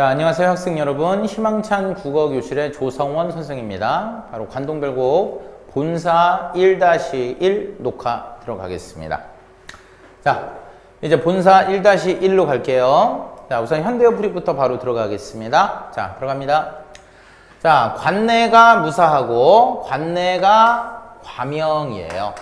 자, 안녕하세요 학생 여러분. 희망찬 국어교실의 조성원 선생입니다. 바로 관동별곡 본사 1-1 녹화 들어가겠습니다. 자, 이제 본사 1-1로 갈게요. 자, 우선 현대어 풀이부터 바로 들어가겠습니다. 자, 들어갑니다. 자, 관내가 무사하고 관내가 과명이에요.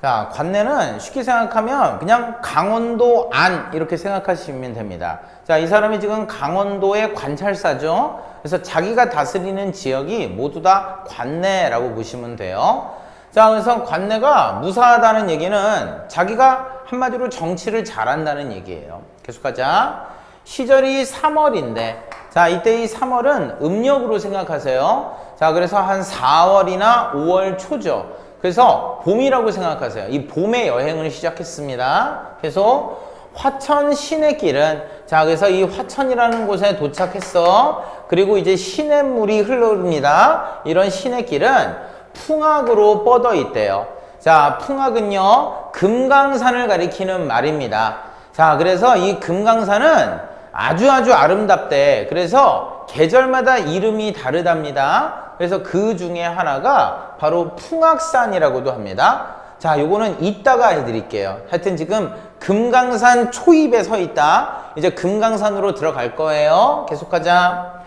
자, 관내는 쉽게 생각하면 그냥 강원도 안 이렇게 생각하시면 됩니다. 자, 이 사람이 지금 강원도의 관찰사죠. 그래서 자기가 다스리는 지역이 모두 다 관내라고 보시면 돼요. 자, 그래서 관내가 무사하다는 얘기는 자기가 한마디로 정치를 잘한다는 얘기예요. 계속하자. 시절이 3월인데, 자, 이때 이 3월은 음력으로 생각하세요. 자, 그래서 한 4월이나 5월 초죠. 그래서 봄이라고 생각하세요. 이 봄의 여행을 시작했습니다. 그래서 화천 시내길은 자 그래서 이 화천이라는 곳에 도착했어. 그리고 이제 시냇물이 흐릅니다. 이런 시내길은 풍악으로 뻗어 있대요. 자 풍악은요 금강산을 가리키는 말입니다. 자 그래서 이 금강산은 아주 아주 아름답대. 그래서 계절마다 이름이 다르답니다. 그래서 그 중에 하나가 바로 풍악산이라고도 합니다. 자, 요거는 이따가 해드릴게요. 하여튼 지금 금강산 초입에 서 있다. 이제 금강산으로 들어갈 거예요. 계속하자.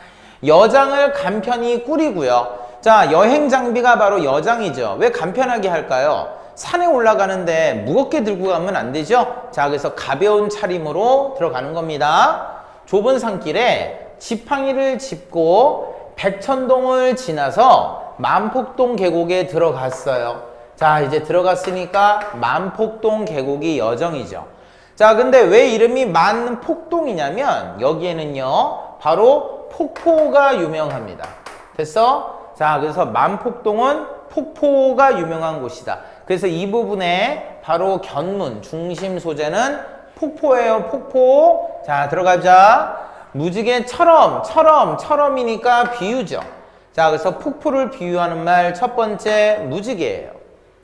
여장을 간편히 꾸리고요. 자, 여행 장비가 바로 여장이죠. 왜 간편하게 할까요? 산에 올라가는데 무겁게 들고 가면 안 되죠? 자, 그래서 가벼운 차림으로 들어가는 겁니다. 좁은 산길에 지팡이를 짚고 백천동을 지나서 만폭동 계곡에 들어갔어요. 자, 이제 들어갔으니까 만폭동 계곡이 여정이죠. 자, 근데 왜 이름이 만폭동이냐면 여기에는요, 바로 폭포가 유명합니다. 됐어? 자, 그래서 만폭동은 폭포가 유명한 곳이다. 그래서 이 부분에 바로 견문, 중심 소재는 폭포예요, 폭포. 자, 들어가자. 무지개처럼, 처럼, 처럼이니까 비유죠. 자, 그래서 폭포를 비유하는 말 첫 번째 무지개예요.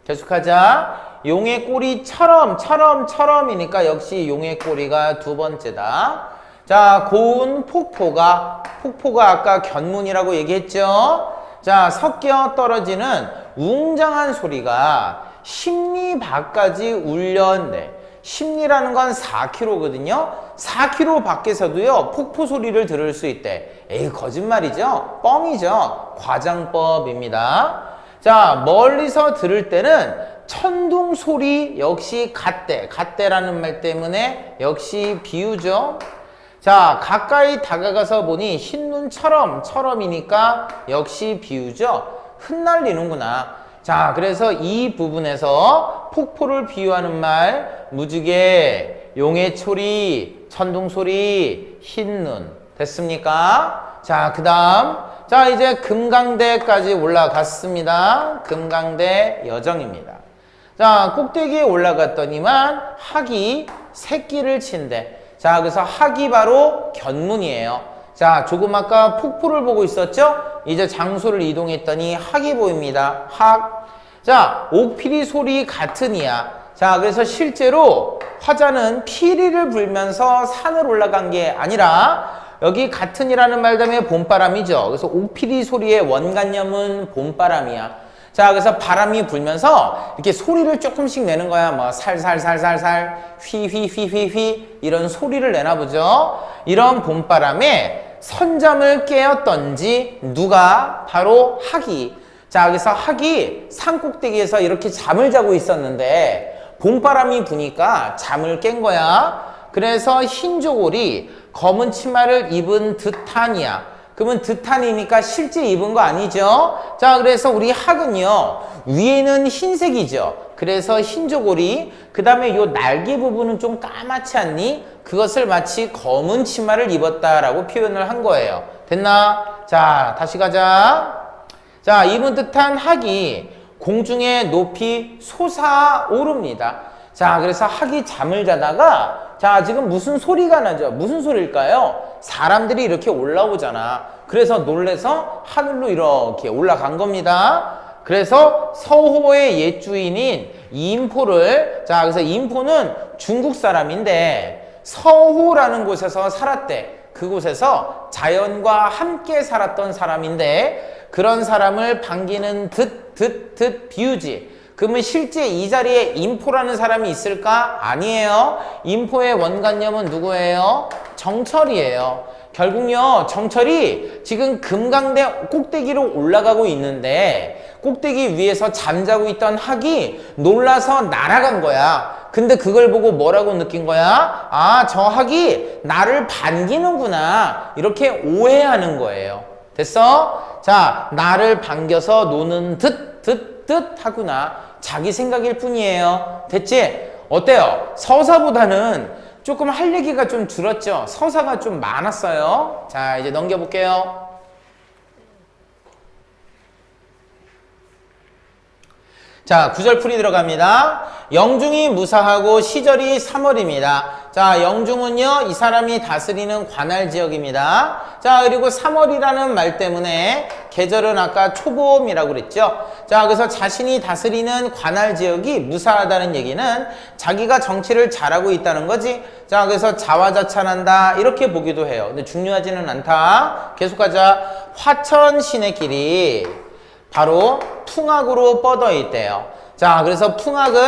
계속하자. 용의 꼬리처럼, 처럼, 처럼이니까 역시 용의 꼬리가 두 번째다. 자, 고운 폭포가, 폭포가 아까 견문이라고 얘기했죠? 자, 섞여 떨어지는 웅장한 소리가 십리 밖까지 울렸네. 십리라는 건 4km거든요. 4km 밖에서도요, 폭포 소리를 들을 수 있대. 에이, 거짓말이죠? 뻥이죠? 과장법입니다. 자, 멀리서 들을 때는 천둥 소리 역시 갓대. 갓대라는 말 때문에 역시 비유죠. 자, 가까이 다가가서 보니 흰 눈처럼, 처럼이니까 역시 비유죠. 흩날리는구나. 자, 그래서 이 부분에서 폭포를 비유하는 말, 무지개, 용의 소리, 천둥 소리, 흰눈. 됐습니까? 자, 그 다음. 자, 이제 금강대까지 올라갔습니다. 금강대 여정입니다. 자, 꼭대기에 올라갔더니만 학이 새끼를 친대. 자, 그래서 학이 바로 견문이에요. 자, 조금 아까 폭포를 보고 있었죠? 이제 장소를 이동했더니 학이 보입니다. 학. 자, 옥피리 소리 같은 이야. 자, 그래서 실제로 화자는 피리를 불면서 산을 올라간 게 아니라 여기 같은이라는 말 다음에 봄바람이죠. 그래서 옥피리 소리의 원관념은 봄바람이야. 자, 그래서 바람이 불면서 이렇게 소리를 조금씩 내는 거야. 뭐 살살살살살 휘휘휘휘휘 이런 소리를 내나 보죠. 이런 봄바람에 선잠을 깨었던지 누가 바로 학이 자, 그래서 학이 산 꼭대기에서 이렇게 잠을 자고 있었는데 봄바람이 부니까 잠을 깬 거야. 그래서 흰 조골이 검은 치마를 입은 듯한이야. 그러면 듯한이니까 실제 입은 거 아니죠? 자, 그래서 우리 학은요, 위에는 흰색이죠. 그래서 흰 조골이, 그 다음에 요 날개 부분은 좀 까맣지 않니? 그것을 마치 검은 치마를 입었다라고 표현을 한 거예요. 됐나? 자, 다시 가자. 자, 입은 듯한 학이 공중에 높이 솟아오릅니다. 자, 그래서 학이 잠을 자다가 자, 지금 무슨 소리가 나죠? 무슨 소리일까요? 사람들이 이렇게 올라오잖아. 그래서 놀래서 하늘로 이렇게 올라간 겁니다. 그래서 서호의 옛 주인인 임포를 자, 그래서 임포는 중국 사람인데 서호라는 곳에서 살았대. 그곳에서 자연과 함께 살았던 사람인데 그런 사람을 반기는 듯, 듯, 듯 비우지. 그러면 실제 이 자리에 인포라는 사람이 있을까? 아니에요. 인포의 원관념은 누구예요? 정철이에요. 결국요, 정철이 지금 금강대 꼭대기로 올라가고 있는데 꼭대기 위에서 잠자고 있던 학이 놀라서 날아간 거야. 근데 그걸 보고 뭐라고 느낀 거야? 아, 저 학이 나를 반기는구나. 이렇게 오해하는 거예요. 됐어? 자, 나를 반겨서 노는 듯, 듯, 듯 하구나. 자기 생각일 뿐이에요. 됐지? 어때요? 서사보다는 조금 할 얘기가 좀 줄었죠? 서사가 좀 많았어요. 자, 이제 넘겨볼게요. 자, 구절 풀이 들어갑니다. 영중이 무사하고 시절이 3월입니다. 자, 영중은요, 이 사람이 다스리는 관할 지역입니다. 자, 그리고 3월이라는 말 때문에 계절은 아까 초봄이라고 그랬죠. 자, 그래서 자신이 다스리는 관할 지역이 무사하다는 얘기는 자기가 정치를 잘하고 있다는 거지. 자, 그래서 자화자찬한다. 이렇게 보기도 해요. 근데 중요하지는 않다. 계속 가자. 화천 시내길이 바로 풍악으로 뻗어 있대요. 자, 그래서 풍악은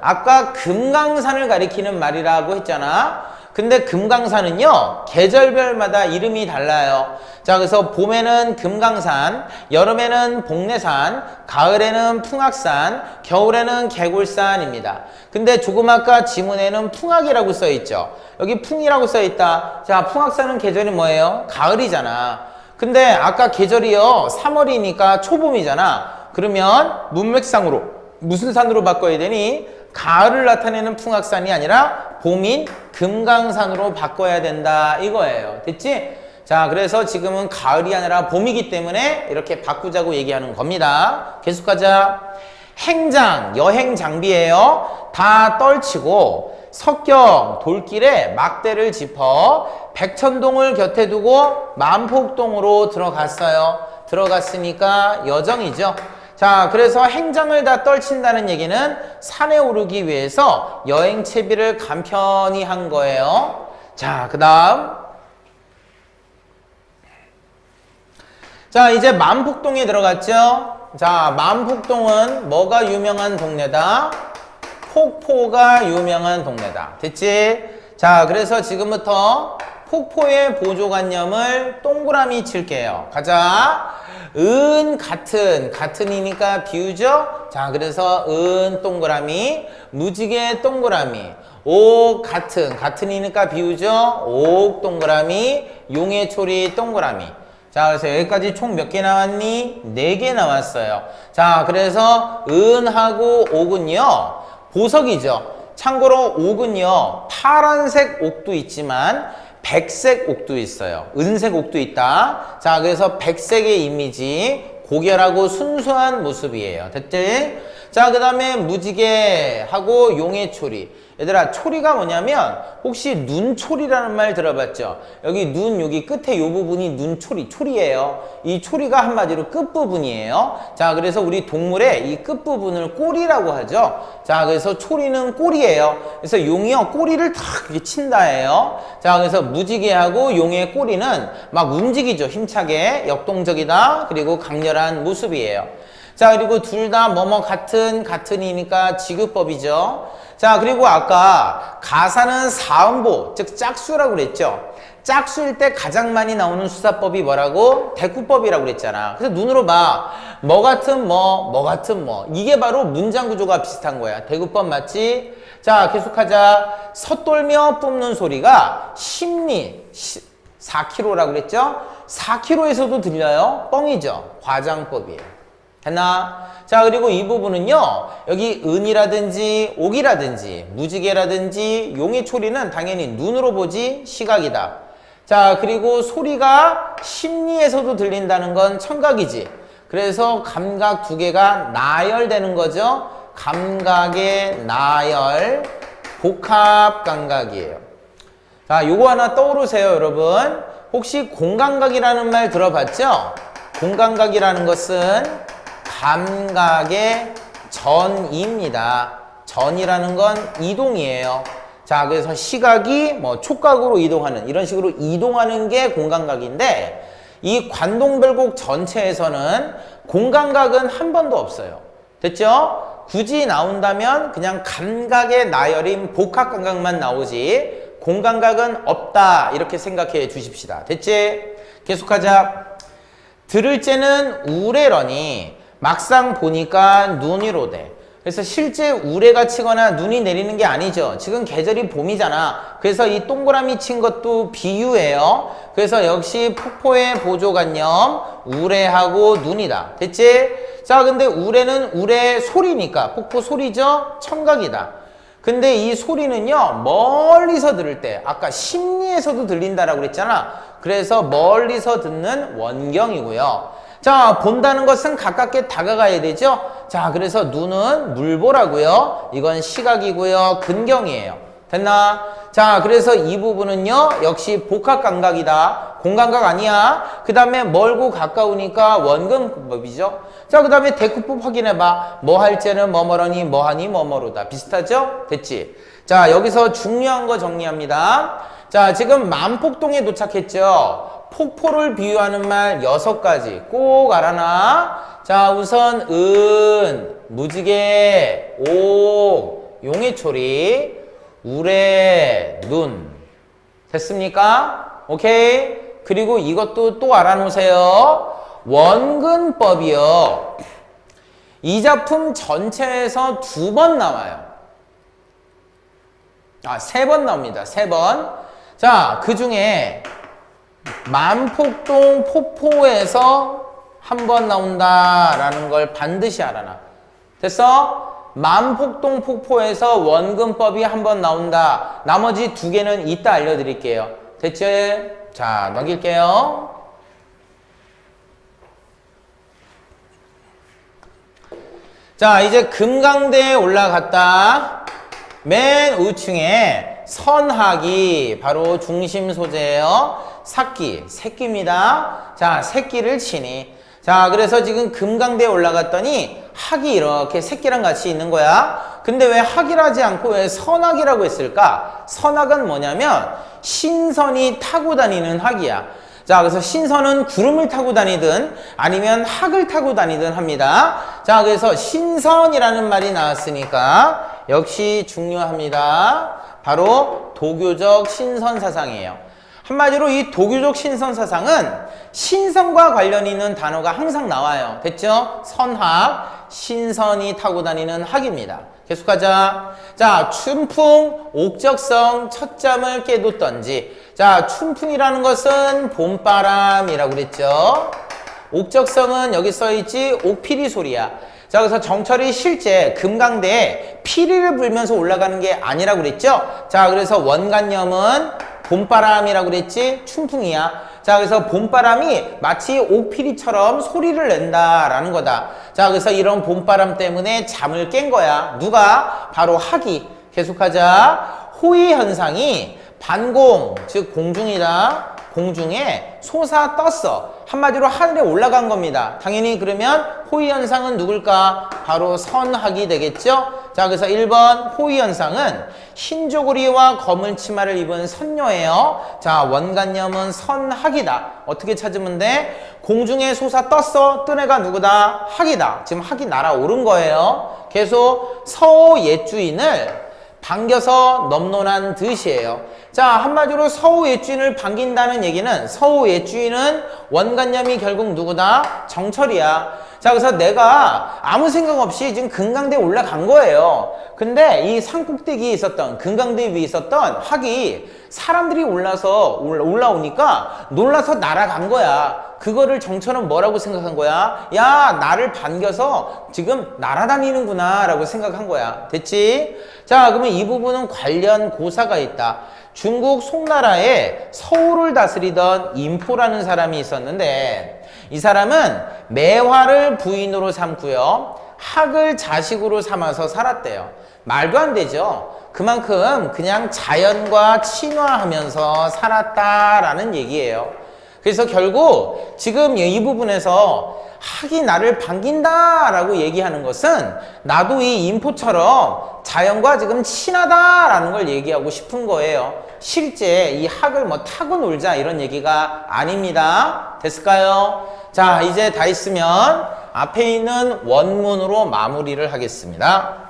아까 금강산을 가리키는 말이라고 했잖아. 근데 금강산은요, 계절별마다 이름이 달라요. 자, 그래서 봄에는 금강산, 여름에는 복내산, 가을에는 풍악산, 겨울에는 개굴산입니다. 근데 조금 아까 지문에는 풍악이라고 써 있죠. 여기 풍이라고 써 있다. 자, 풍악산은 계절이 뭐예요? 가을이잖아. 근데 아까 계절이요. 3월이니까 초봄이잖아. 그러면 문맥상으로 무슨 산으로 바꿔야 되니? 가을을 나타내는 풍악산이 아니라 봄인 금강산으로 바꿔야 된다. 이거예요. 됐지? 자 그래서 지금은 가을이 아니라 봄이기 때문에 이렇게 바꾸자고 얘기하는 겁니다. 계속 가자 행장 여행 장비예요 다 떨치고 석경 돌길에 막대를 짚어 백천동을 곁에 두고 만폭동으로 들어갔어요. 들어갔으니까 여정이죠. 자, 그래서 행장을 다 떨친다는 얘기는 산에 오르기 위해서 여행 채비를 간편히 한 거예요. 자, 그 다음. 자, 이제 만폭동에 들어갔죠? 자, 만폭동은 뭐가 유명한 동네다? 폭포가 유명한 동네다. 됐지? 자, 그래서 지금부터 폭포의 보조관념을 동그라미 칠게요. 가자. 은 같은 같은이니까 비우죠? 자, 그래서 은 동그라미, 무지개 동그라미, 옥 같은 같은이니까 비우죠? 옥 동그라미, 용의 초리 동그라미. 자, 그래서 여기까지 총 몇 개 나왔니? 네 개 나왔어요. 자, 그래서 은하고 옥은요. 보석이죠. 참고로 옥은요, 파란색 옥도 있지만, 백색 옥도 있어요. 은색 옥도 있다. 자, 그래서 백색의 이미지, 고결하고 순수한 모습이에요. 됐지? 자, 그 다음에 무지개하고 용의 초리. 얘들아, 초리가 뭐냐면, 혹시 눈초리라는 말 들어봤죠? 여기 눈, 여기 끝에 요 부분이 눈초리, 초리예요. 이 초리가 한마디로 끝부분이에요. 자, 그래서 우리 동물의 이 끝부분을 꼬리라고 하죠. 자, 그래서 초리는 꼬리예요. 그래서 용이요, 꼬리를 탁 이렇게 친다예요. 자, 그래서 무지개하고 용의 꼬리는 막 움직이죠. 힘차게. 역동적이다. 그리고 강렬한 모습이에요. 자, 그리고 둘 다 뭐뭐 같은, 같은이니까 지급법이죠. 자, 그리고 아까 가사는 사음보, 즉 짝수라고 그랬죠. 짝수일 때 가장 많이 나오는 수사법이 뭐라고? 대꾸법이라고 그랬잖아. 그래서 눈으로 봐. 뭐 같은 뭐, 뭐 같은 뭐. 이게 바로 문장 구조가 비슷한 거야. 대구법 맞지? 자, 계속하자. 섣돌며 뿜는 소리가 심리, 4kg라고 그랬죠? 4kg에서도 들려요? 뻥이죠. 과장법이에요. 했나? 자, 그리고 이 부분은요, 여기 은이라든지 옥이라든지 무지개라든지 용의 초리는 당연히 눈으로 보지 시각이다. 자, 그리고 소리가 심리에서도 들린다는 건 청각이지. 그래서 감각 두 개가 나열되는 거죠. 감각의 나열, 복합 감각이에요. 자, 요거 하나 떠오르세요, 여러분. 혹시 공감각이라는 말 들어봤죠? 공감각이라는 것은 감각의 전이입니다. 전이라는 건 이동이에요. 자, 그래서 시각이 뭐 촉각으로 이동하는 이런 식으로 이동하는 게 공간각인데 이 관동별곡 전체에서는 공간각은 한 번도 없어요. 됐죠? 굳이 나온다면 그냥 감각의 나열인 복합 감각만 나오지 공간각은 없다 이렇게 생각해 주십시다. 됐지? 계속하자. 들을 때는 우레러니 막상 보니까 눈이로 돼. 그래서 실제 우레가 치거나 눈이 내리는 게 아니죠. 지금 계절이 봄이잖아. 그래서 이 동그라미 친 것도 비유예요. 그래서 역시 폭포의 보조관념 우레하고 눈이다. 됐지? 자, 근데 우레는 우레 소리니까 폭포 소리죠? 청각이다. 근데 이 소리는요 멀리서 들을 때 아까 심리에서도 들린다라고 그랬잖아 그래서 멀리서 듣는 원경이고요 자 본다는 것은 가깝게 다가가야 되죠 자 그래서 눈은 물보라고요 이건 시각이고요 근경이에요 됐나 자 그래서 이 부분은요 역시 복합 감각이다 공감각 아니야 그 다음에 멀고 가까우니까 원근법이죠 자, 그 다음에 대꾸법 확인해봐. 뭐할 때는 뭐뭐러니, 뭐하니, 뭐뭐로다. 비슷하죠? 됐지? 자, 여기서 중요한 거 정리합니다. 자, 지금 만폭동에 도착했죠? 폭포를 비유하는 말 여섯 가지 꼭 알아놔. 자, 우선 은, 무지개, 옥, 용해초리, 우레, 눈. 됐습니까? 오케이? 그리고 이것도 또 알아놓으세요. 원근법이요. 이 작품 전체에서 두 번 나와요. 아, 세 번 나옵니다. 세 번. 자, 그 중에 만폭동 폭포에서 한 번 나온다라는 걸 반드시 알아놔. 됐어? 만폭동 폭포에서 원근법이 한 번 나온다. 나머지 두 개는 이따 알려드릴게요. 됐지? 자, 넘길게요. 자, 이제 금강대에 올라갔다. 맨 우층에 선학이 바로 중심 소재예요. 사끼, 새끼입니다. 자, 새끼를 치니. 자, 그래서 지금 금강대에 올라갔더니 학이 이렇게 새끼랑 같이 있는 거야. 근데 왜 학이라지 않고 왜 선학이라고 했을까? 선학은 뭐냐면 신선이 타고 다니는 학이야. 자, 그래서 신선은 구름을 타고 다니든 아니면 학을 타고 다니든 합니다. 자, 그래서 신선이라는 말이 나왔으니까 역시 중요합니다. 바로 도교적 신선 사상이에요. 한마디로 이 도교적 신선 사상은 신선과 관련 있는 단어가 항상 나와요. 됐죠? 선학, 신선이 타고 다니는 학입니다. 계속하자. 자, 춘풍, 옥적성, 첫잠을 깨돋던지. 자, 춘풍이라는 것은 봄바람이라고 그랬죠. 옥적성은 여기 써있지, 옥피리 소리야. 자, 그래서 정철이 실제 금강대에 피리를 불면서 올라가는 게 아니라고 그랬죠. 자, 그래서 원간염은 봄바람이라고 그랬지, 춘풍이야. 자, 그래서 봄바람이 마치 옥피리처럼 소리를 낸다라는 거다. 자, 그래서 이런 봄바람 때문에 잠을 깬 거야. 누가? 바로 학이. 계속하자. 호의 현상이 반공, 즉 공중이다. 공중에 솟아 떴어. 한마디로 하늘에 올라간 겁니다. 당연히 그러면 호의 현상은 누굴까? 바로 선학이 되겠죠? 자, 그래서 1번 호의 현상은 흰 조구리와 검은 치마를 입은 선녀예요. 자, 원간염은 선학이다. 어떻게 찾으면 돼? 공중에 솟아 떴어. 뜬 애가 누구다? 학이다. 지금 학이 날아오른 거예요. 계속 서호 옛주인을 반겨서 넘논한 듯이에요. 자, 한마디로 서우 옛주인을 반긴다는 얘기는 서우 옛주인은 원간염이 결국 누구다? 정철이야. 자, 그래서 내가 아무 생각 없이 지금 금강대에 올라간 거예요. 근데 이 산꼭대기에 있었던, 금강대 위에 있었던 학이 사람들이 올라서, 올라오니까 놀라서 날아간 거야. 그거를 정철은 뭐라고 생각한 거야? 야, 나를 반겨서 지금 날아다니는구나 라고 생각한 거야. 됐지? 자, 그러면 이 부분은 관련 고사가 있다. 중국 송나라에 서울을 다스리던 인포라는 사람이 있었는데 이 사람은 매화를 부인으로 삼고요. 학을 자식으로 삼아서 살았대요. 말도 안 되죠. 그만큼 그냥 자연과 친화하면서 살았다라는 얘기예요. 그래서 결국 지금 이 부분에서 학이 나를 반긴다 라고 얘기하는 것은 나도 이 인포처럼 자연과 지금 친하다 라는 걸 얘기하고 싶은 거예요. 실제 이 학을 뭐 타고 놀자 이런 얘기가 아닙니다. 됐을까요? 자, 이제 다 있으면 앞에 있는 원문으로 마무리를 하겠습니다.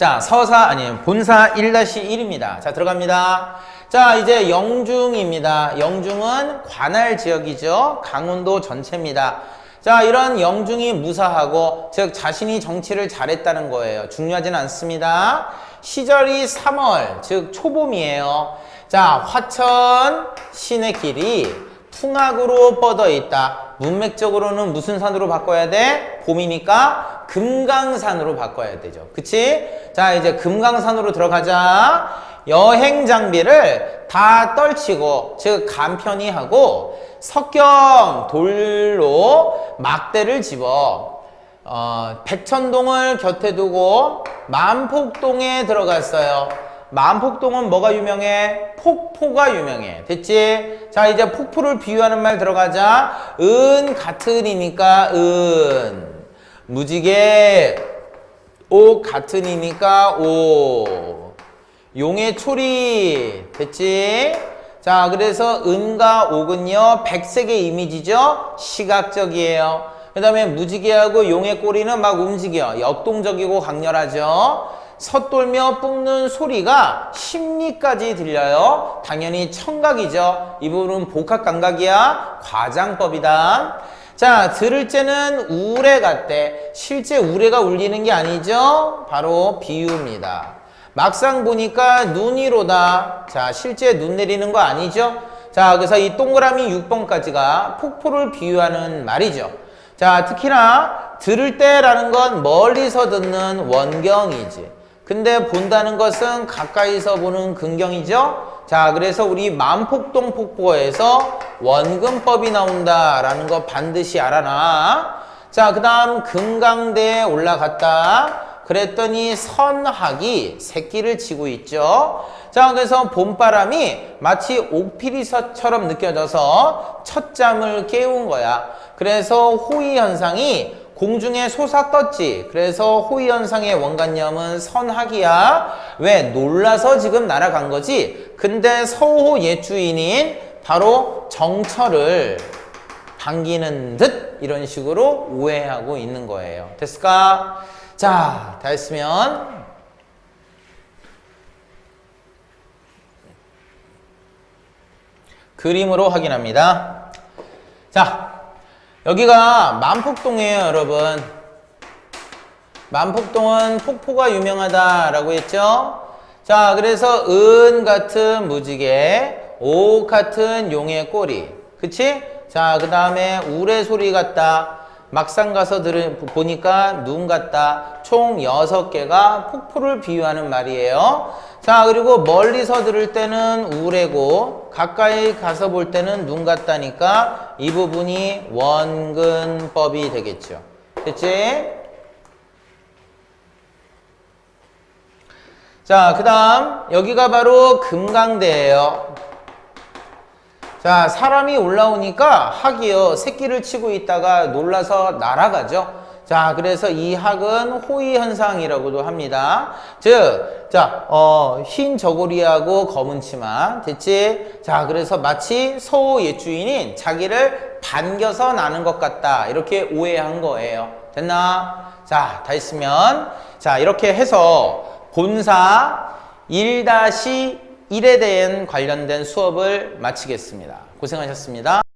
자, 서사, 아니, 본사 1-1입니다. 자, 들어갑니다. 자, 이제 영중입니다. 영중은 관할 지역이죠. 강원도 전체입니다. 자, 이런 영중이 무사하고, 즉, 자신이 정치를 잘했다는 거예요. 중요하진 않습니다. 시절이 3월, 즉, 초봄이에요. 자, 화천 신의 길이 풍악으로 뻗어 있다. 문맥적으로는 무슨 산으로 바꿔야 돼? 봄이니까 금강산으로 바꿔야 되죠. 그치? 자, 이제 금강산으로 들어가자. 여행 장비를 다 떨치고, 즉, 간편히 하고, 석경 돌로 막대를 집어, 어, 백천동을 곁에 두고, 만폭동에 들어갔어요. 만폭동은 뭐가 유명해? 폭포가 유명해. 됐지? 자, 이제 폭포를 비유하는 말 들어가자. 은 같은이니까 은. 무지개 옥 같은이니까 오. 용의 초리. 됐지? 자, 그래서 은과 옥은요, 백색의 이미지죠? 시각적이에요. 그 다음에 무지개하고 용의 꼬리는 막 움직여. 역동적이고 강렬하죠? 섣돌며 뿜는 소리가 심리까지 들려요. 당연히 청각이죠. 이 부분은 복합 감각이야. 과장법이다. 자, 들을 때는 우레 같대. 실제 우레가 울리는 게 아니죠. 바로 비유입니다. 막상 보니까 눈이로다. 자, 실제 눈 내리는 거 아니죠. 자, 그래서 이 동그라미 6번까지가 폭포를 비유하는 말이죠. 자, 특히나 들을 때라는 건 멀리서 듣는 원경이지. 근데 본다는 것은 가까이서 보는 근경이죠. 자, 그래서 우리 만폭동 폭포에서 원근법이 나온다라는 거 반드시 알아놔. 자, 그 다음 금강대에 올라갔다. 그랬더니 선학이 새끼를 치고 있죠. 자, 그래서 봄바람이 마치 옥피리서처럼 느껴져서 첫 잠을 깨운 거야. 그래서 호의 현상이 공중에 솟아 떴지. 그래서 호의 현상의 원관념은 선학이야. 왜? 놀라서 지금 날아간 거지. 근데 서호 예주인인 바로 정철을 반기는 듯 이런 식으로 오해하고 있는 거예요. 됐을까? 자, 다 했으면 그림으로 확인합니다. 자, 여기가 만폭동이에요, 여러분. 만폭동은 폭포가 유명하다라고 했죠? 자, 그래서 은 같은 무지개, 오 같은 용의 꼬리. 그치? 자, 그 다음에 우레 소리 같다. 막상 가서 들으, 보니까 눈 같다. 총 6개가 폭포를 비유하는 말이에요. 자, 그리고 멀리서 들을 때는 우레고, 가까이 가서 볼 때는 눈 같다니까 이 부분이 원근법이 되겠죠. 됐지? 자, 그 다음, 여기가 바로 금강대예요. 자, 사람이 올라오니까 학이요, 새끼를 치고 있다가 놀라서 날아가죠. 자, 그래서 이 학은 호의 현상이라고도 합니다. 즉, 자, 어, 흰 저고리하고 검은 치마, 됐지? 자, 그래서 마치 서호 옛주인인 자기를 반겨서 나는 것 같다. 이렇게 오해한 거예요. 됐나? 자, 다 했으면, 자, 이렇게 해서 본사 1-1 에 대한 관련된 수업을 마치겠습니다. 고생하셨습니다.